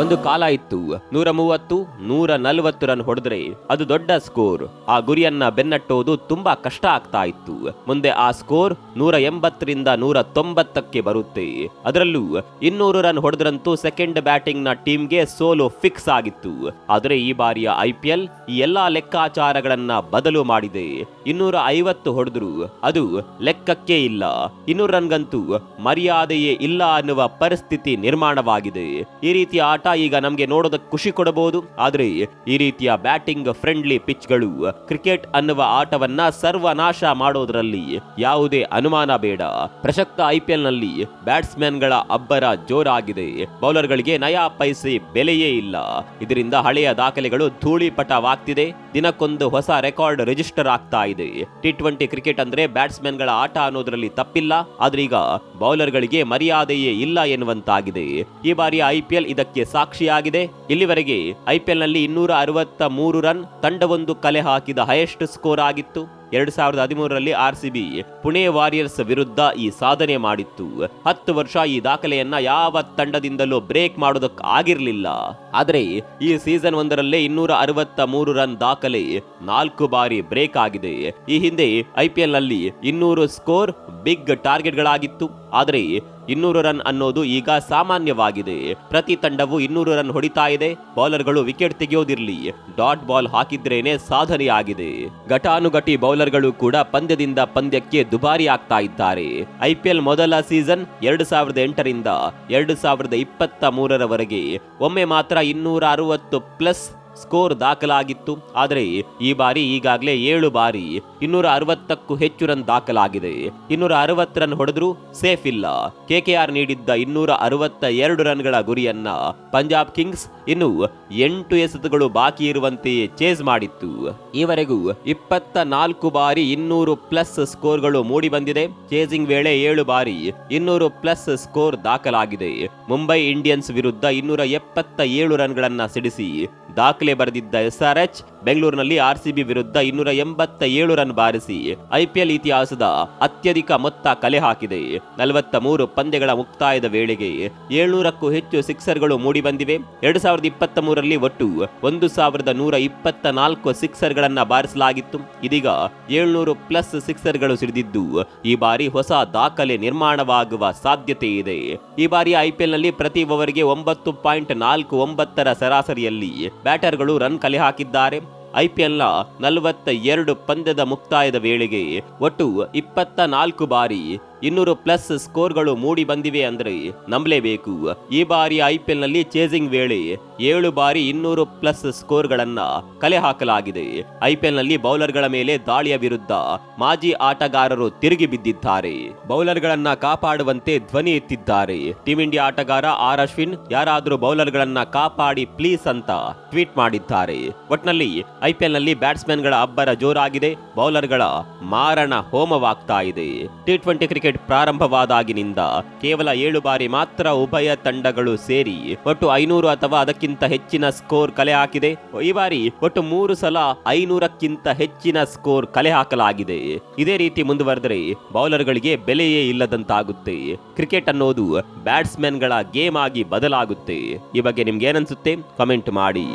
ಒಂದು ಕಾಲ ಇತ್ತು. ನೂರ ಮೂವತ್ತು ನೂರ ನಲವತ್ತು ರನ್ ಹೊಡೆದ್ರೆ ಅದು ದೊಡ್ಡ ಸ್ಕೋರ್. ಆ ಗುರಿಯನ್ನ ಬೆನ್ನಟ್ಟೋದು ತುಂಬಾ ಕಷ್ಟ ಆಗ್ತಾ ಇತ್ತು. ಮುಂದೆ ಆ ಸ್ಕೋರ್ ನೂರ ಎಂಬತ್ತರಿಂದ ನೂರ ತೊಂಬತ್ತಕ್ಕೆ ಬರುತ್ತೆ. ಅದರಲ್ಲೂ ಇನ್ನೂರು ರನ್ ಹೊಡೆದ್ರಂತೂ ಸೆಕೆಂಡ್ ಬ್ಯಾಟಿಂಗ್ನ ಟೀಮ್ಗೆ ಸೋಲು ಫಿಕ್ಸ್ ಆಗಿತ್ತು. ಆದರೆ ಈ ಬಾರಿಯ ಐಪಿಎಲ್ ಈ ಎಲ್ಲಾ ಲೆಕ್ಕಾಚಾರಗಳನ್ನ ಬದಲು ಮಾಡಿದೆ. ಇನ್ನೂರ ಐವತ್ತು ಹೊಡೆದ್ರು ಅದು ಲೆಕ್ಕಕ್ಕೆ ಇಲ್ಲ. ಇನ್ನೂರು ರನ್ಗಂತೂ ಮರ್ಯಾದೆಯೇ ಇಲ್ಲ ಅನ್ನುವ ಪರಿಸ್ಥಿತಿ ನಿರ್ಮಾಣವಾಗಿದೆ. ಈ ರೀತಿಯ ಆಟ ಈಗ ನಮಗೆ ನೋಡೋದಕ್ಕೆ ಖುಷಿ ಕೊಡಬಹುದು. ಆದರೆ ಈ ರೀತಿಯ ಬ್ಯಾಟಿಂಗ್ ಫ್ರೆಂಡ್ಲಿ ಪಿಚ್ಗಳು, ಕ್ರಿಕೆಟ್ ಅನ್ನುವ ಆಟವನ್ನ ಸರ್ವನಾಶ ಮಾಡೋದ್ರಲ್ಲಿ ಯಾವುದೇ ಅನುಮಾನ ಬೇಡ. ಪ್ರಸಕ್ತ ಐಪಿಎಲ್ನಲ್ಲಿ ಬ್ಯಾಟ್ಸ್ಮನ್ಗಳ ಅಬ್ಬರ ಜೋರಾಗಿದೆ. ಬೌಲರ್ಗಳಿಗೆ ನಯಾ ಪೈಸೆ ಬೆಲೆಯೇ ಇಲ್ಲ. ಇದರಿಂದ ಹಳೆಯ ದಾಖಲೆಗಳು ಧೂಳಿಪಟವಾಗ್ತಿದೆ. ದಿನಕ್ಕೊಂದು ಹೊಸ ರೆಕಾರ್ಡ್ ರಿಜಿಸ್ಟರ್ ಆಗ್ತಾ ಇದೆ. ಟಿ ಟ್ವೆಂಟಿ ಕ್ರಿಕೆಟ್ ಅಂದ್ರೆ ಬ್ಯಾಟ್ಸ್ಮನ್ಗಳ ಆಟ ಅನ್ನೋದ್ರಲ್ಲಿ ತಪ್ಪಿಲ್ಲ. ಆದ್ರೀಗ ಈಗ ಬೌಲರ್ಗಳಿಗೆ ಮರ್ಯಾದೆಯೇ ಇಲ್ಲ ಎನ್ನುವಂತಾಗಿದೆ. ಈ ಬಾರಿಯ ಐಪಿಎಲ್ ಇದಕ್ಕೆ ಸಾಕ್ಷಿಯಾಗಿದೆ. ಇಲ್ಲಿವರೆಗೆ ಐಪಿಎಲ್ನಲ್ಲಿ ಇನ್ನೂರ ಅರವತ್ತ ಮೂರು ರನ್ ತಂಡವೊಂದು ಕಲೆ ಹಾಕಿದ ಹೈಯೆಸ್ಟ್ ಸ್ಕೋರ್ ಆಗಿತ್ತು. ಎರಡ್ ಸಾವಿರದ ಹದಿಮೂರರಲ್ಲಿ R C B Pune Warriors ವಿರುದ್ಧ ಈ ಸಾಧನೆ ಮಾಡಿತ್ತು. ಹತ್ತು ವರ್ಷ ಈ ದಾಖಲೆಯನ್ನ ಯಾವ ತಂಡದಿಂದಲೂ ಬ್ರೇಕ್ ಮಾಡೋದಕ್ಕೆ ಆಗಿರಲಿಲ್ಲ ಆದರೆ ಈ ಸೀಸನ್ ಒಂದರಲ್ಲೇ ಇನ್ನೂರ ಅರವತ್ತ ಮೂರು ರನ್ ದಾಖಲೆ ನಾಲ್ಕು ಬಾರಿ ಬ್ರೇಕ್ ಆಗಿದೆ. ಈ ಹಿಂದೆ ಐಪಿಎಲ್ನಲ್ಲಿ ಇನ್ನೂರು ಸ್ಕೋರ್ ಬಿಗ್ ಟಾರ್ಗೆಟ್ಗಳಾಗಿತ್ತು. ಆದರೆ ಇನ್ನೂರು ರನ್ ಅನ್ನೋದು ಈಗ ಸಾಮಾನ್ಯವಾಗಿದೆ. ಪ್ರತಿ ತಂಡವು ಇನ್ನೂರು ರನ್ ಹೊಡಿತಾ ಇದೆ. ಬೌಲರ್ಗಳು ವಿಕೆಟ್ ತೆಗೆಯೋದಿರ್ಲಿ. ಡಾಟ್ ಬಾಲ್ ಹಾಕಿದ್ರೇನೆ ಸಾಧನೆಯಾಗಿದೆ. ಘಟಾನುಘಟಿ ಬೌಲರ್ಗಳು ಕೂಡ ಪಂದ್ಯದಿಂದ ಪಂದ್ಯಕ್ಕೆ ದುಬಾರಿ ಆಗ್ತಾ ಇದ್ದಾರೆ. ಐಪಿಎಲ್ ಮೊದಲ ಸೀಸನ್ ಎರಡು ಸಾವಿರದ ಎಂಟರಿಂದ ಎರಡು ಸಾವಿರದ ಇಪ್ಪತ್ತ ಮೂರರವರೆಗೆ ಒಮ್ಮೆ ಮಾತ್ರ ಇನ್ನೂರ ಅರವತ್ತು ಪ್ಲಸ್ ಸ್ಕೋರ್ ದಾಖಲಾಗಿತ್ತು. ಆದರೆ ಈ ಬಾರಿ ಈಗಾಗಲೇ ಏಳು ಬಾರಿ ಇನ್ನೂರ ಅರವತ್ತಕ್ಕೂ ಹೆಚ್ಚು ರನ್ ದಾಖಲಾಗಿದೆ. ಇನ್ನೂರ ಅರವತ್ತು ರನ್ ಹೊಡೆದ್ರು ಸೇಫ್ ಇಲ್ಲ. ಕೆಕೆಆರ್ ನೀಡಿದ್ದ ಇನ್ನೂರ ಅರವತ್ತ ಎರಡು ರನ್ಗಳ ಗುರಿಯನ್ನ ಪಂಜಾಬ್ ಕಿಂಗ್ಸ್ ಇನ್ನು ಎಂಟು ಎಸೆತಗಳು ಬಾಕಿ ಇರುವಂತೆಯೇ ಚೇಸ್ ಮಾಡಿತ್ತು. ಈವರೆಗೂ ಇಪ್ಪತ್ತ ನಾಲ್ಕು ಬಾರಿ ಇನ್ನೂರು ಪ್ಲಸ್ ಸ್ಕೋರ್ಗಳು ಮೂಡಿ ಬಂದಿದೆ ಚೇಸಿಂಗ್ ವೇಳೆ ಏಳು ಬಾರಿ ಇನ್ನೂರು ಪ್ಲಸ್ ಸ್ಕೋರ್ ದಾಖಲಾಗಿದೆ. ಮುಂಬೈ ಇಂಡಿಯನ್ಸ್ ವಿರುದ್ಧ ಇನ್ನೂರ ಎಪ್ಪತ್ತ ಏಳು ರನ್ಗಳನ್ನ ಸಿಡಿಸಿ ದಾಖಲೆ ಬರೆದಿದ್ದ ಎಸ್ಆರ್ಎಚ್ ಬೆಂಗಳೂರಿನಲ್ಲಿ ಆರ್ಸಿಬಿ ವಿರುದ್ಧ ಇನ್ನೂರ ಎಂಬತ್ತ ಏಳು ರನ್ ಬಾರಿಸಿ ಐಪಿಎಲ್ ಇತಿಹಾಸದ ಅತ್ಯಧಿಕ ಮೊತ್ತ ಕಲೆ ಹಾಕಿದೆ. ನಲವತ್ತ ಮೂರು ಪಂದ್ಯಗಳ ಮುಕ್ತಾಯದ ವೇಳೆಗೆ ಏಳ್ನೂರಕ್ಕೂ ಹೆಚ್ಚು ಸಿಕ್ಸರ್ಗಳು ಮೂಡಿಬಂದಿವೆ. ಎರಡು ಸಾವಿರದ ಇಪ್ಪತ್ತ ಮೂರರಲ್ಲಿ ಒಟ್ಟು ಒಂದು ಸಾವಿರದ ನೂರ ಇಪ್ಪತ್ತ ನಾಲ್ಕು ಸಿಕ್ಸರ್ಗಳನ್ನ ಬಾರಿಸಲಾಗಿತ್ತು. ಇದೀಗ ಏಳ್ನೂರು ಪ್ಲಸ್ ಸಿಕ್ಸರ್ಗಳು ಸಿಡಿದಿದ್ದು, ಈ ಬಾರಿ ಹೊಸ ದಾಖಲೆ ನಿರ್ಮಾಣವಾಗುವ ಸಾಧ್ಯತೆ ಇದೆ. ಈ ಬಾರಿ ಐಪಿಎಲ್ನಲ್ಲಿ ಪ್ರತಿ ಓವರ್ಗೆ ಒಂಬತ್ತು ಪಾಯಿಂಟ್ ನಾಲ್ಕು ಒಂಬತ್ತರ ಸರಾಸರಿಯಲ್ಲಿ ಬ್ಯಾಟರ್ಗಳು ರನ್ ಕಲೆ ಹಾಕಿದ್ದಾರೆ ಐಪಿಎಲ್ನ ನಲವತ್ತ ಎರಡು ಪಂದ್ಯದ ಮುಕ್ತಾಯದ ವೇಳೆಗೆ ಒಟ್ಟು ಇಪ್ಪತ್ತ ನಾಲ್ಕು ಬಾರಿ ಇನ್ನೂರು ಪ್ಲಸ್ ಸ್ಕೋರ್ಗಳು ಮೂಡಿ ಬಂದಿವೆ ಅಂದ್ರೆ ನಂಬಲೇಬೇಕು. ಈ ಬಾರಿ ಐಪಿಎಲ್ನಲ್ಲಿ ಚೇಸಿಂಗ್ ವೇಳೆ ಏಳು ಬಾರಿ ಇನ್ನೂರು ಪ್ಲಸ್ ಸ್ಕೋರ್ಗಳನ್ನು ಕಲೆ ಹಾಕಲಾಗಿದೆ. ಐಪಿಎಲ್ನಲ್ಲಿ ಬೌಲರ್ಗಳ ಮೇಲೆ ದಾಳಿಯ ವಿರುದ್ಧ ಮಾಜಿ ಆಟಗಾರರು ತಿರುಗಿ ಬಿದ್ದಿದ್ದಾರೆ. ಬೌಲರ್ಗಳನ್ನ ಕಾಪಾಡುವಂತೆ ಧ್ವನಿ ಎತ್ತಿದ್ದಾರೆ. ಟೀಂ ಇಂಡಿಯಾ ಆಟಗಾರ ಆರ್ ಅಶ್ವಿನ್, ಯಾರಾದರೂ ಬೌಲರ್ಗಳನ್ನ ಕಾಪಾಡಿ ಪ್ಲೀಸ್ ಅಂತ ಟ್ವೀಟ್ ಮಾಡಿದ್ದಾರೆ. ಒಟ್ನಲ್ಲಿ ಐಪಿಎಲ್ನಲ್ಲಿ ಬ್ಯಾಟ್ಸ್ಮನ್ಗಳ ಅಬ್ಬರ ಜೋರಾಗಿದೆ, ಬೌಲರ್ಗಳ ಮಾರಣ ಹೋಮವಾಗ್ತಾ ಇದೆ. ಟಿ ಟ್ವೆಂಟಿ ಕ್ರಿಕೆಟ್ ಪ್ರಾರಂಭವಾದಾಗಿನಿಂದ ಕೇವಲ ಏಳು ಬಾರಿ ಮಾತ್ರ ಉಭಯ ತಂಡಗಳು ಸೇರಿ ಒಟ್ಟು ಐನೂರು ಅಥವಾ ಅದಕ್ಕಿಂತ ಹೆಚ್ಚಿನ ಸ್ಕೋರ್ ಕಲೆ ಹಾಕಿದೆ. ಈ ಬಾರಿ ಒಟ್ಟು ಮೂರು ಸಲ ಐನೂರಕ್ಕಿಂತ ಹೆಚ್ಚಿನ ಸ್ಕೋರ್ ಕಲೆ ಹಾಕಲಾಗಿದೆ. ಇದೇ ರೀತಿ ಮುಂದುವರೆದರೆ ಬೌಲರ್ಗಳಿಗೆ ಬೆಲೆಯೇ ಇಲ್ಲದಂತಾಗುತ್ತೆ. ಕ್ರಿಕೆಟ್ ಅನ್ನೋದು ಬ್ಯಾಟ್ಸ್ಮನ್ಗಳ ಗೇಮ್ ಆಗಿ ಬದಲಾಗುತ್ತೆ. ಈ ಬಗ್ಗೆ ನಿಮ್ಗೆ ಏನನ್ಸುತ್ತೆ ಕಮೆಂಟ್ ಮಾಡಿ.